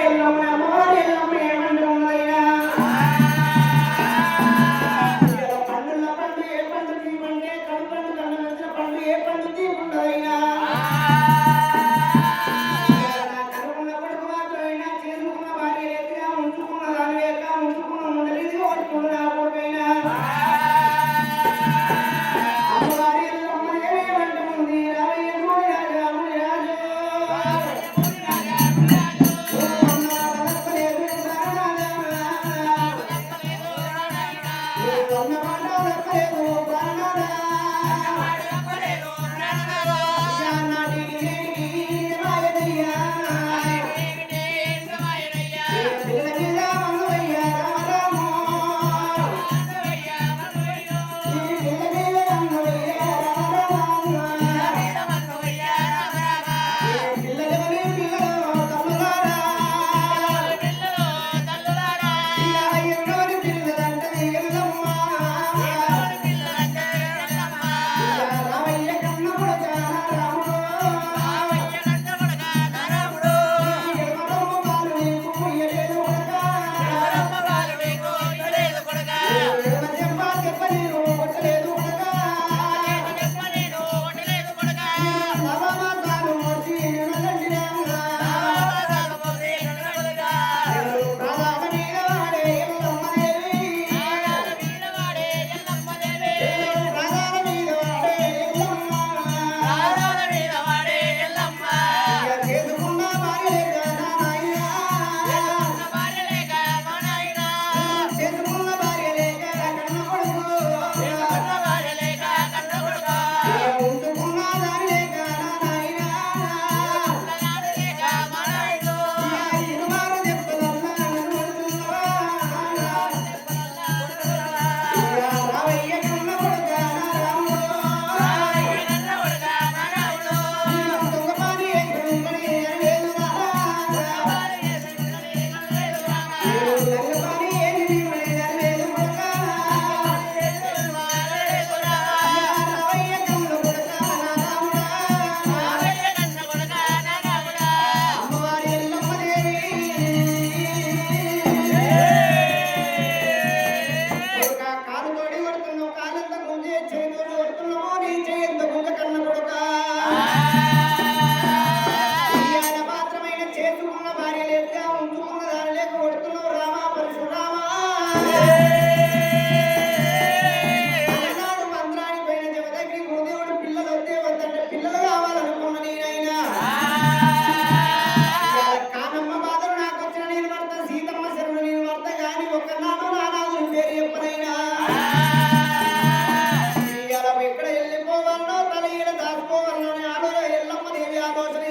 el amor, el. Thank you. ఒకనాడు నానాదుని ఎక్కడ వెళ్ళిపోవాలనో తల ఈడ దాచుకోవాలనో అని ఆలోచన ఎల్లమ్మ దేవి ఆలోచన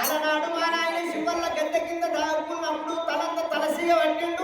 అలనాడు మా నాయన శివల్ల కింద దాక్కున్నప్పుడు తలంత తలసీయ పట్టిండు